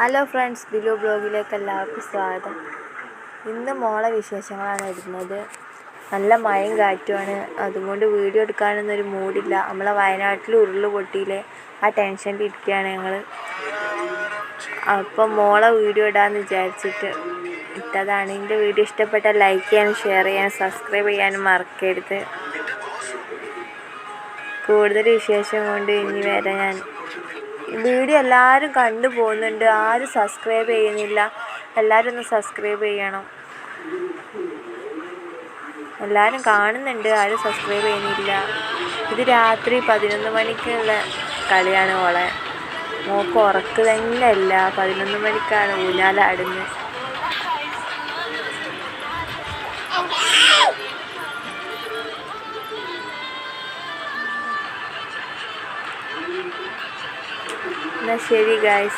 Hello friends Dilu ബ്ലോഗിലേക്ക് എല്ലാവർക്കും സ്വാഗതം. ഇന്ന് മോളെ വിശേഷങ്ങളാണ് ഇടുന്നത് നല്ല മഴയും കാറ്റുമാണ്. അതുകൊണ്ട് വീഡിയോ എടുക്കാനൊന്നും ഒരു മൂടില്ല. നമ്മളെ വയനാട്ടിൽ ഉരുൾ പൊട്ടിയില്ലേ ആ ടെൻഷനിൽ ഇരിക്കുകയാണ് ഞങ്ങൾ അപ്പം മോളെ വീഡിയോ ഇടാമെന്ന് വിചാരിച്ചിട്ട് ഇട്ടതാണ്. എന്റെ വീഡിയോ ഇഷ്ടപ്പെട്ട ലൈക്ക് ചെയ്യാനും ഷെയർ ചെയ്യാനും സബ്സ്ക്രൈബ് ചെയ്യാനും മറക്കരുത്. കൂടുതൽ വിശേഷം കൊണ്ട് ഇനി വരെ ഞാൻ. വീഡിയോ എല്ലാവരും കണ്ടു പോകുന്നുണ്ട്. ആരും സബ്സ്ക്രൈബ് ചെയ്യുന്നില്ല. എല്ലാവരും ഒന്ന് സബ്സ്ക്രൈബ് ചെയ്യണം. എല്ലാവരും കാണുന്നുണ്ട്. ആരും സബ്സ്ക്രൈബ് ചെയ്യുന്നില്ല. ഇത് രാത്രി പതിനൊന്ന് മണിക്കുള്ള കളിയാണ് ഓളെ. മോക്ക് ഉറക്ക് തന്നെ ഇല്ല പതിനൊന്ന് മണിക്കാണ് ഊഞ്ഞാലാടുന്നത് na sherry guys.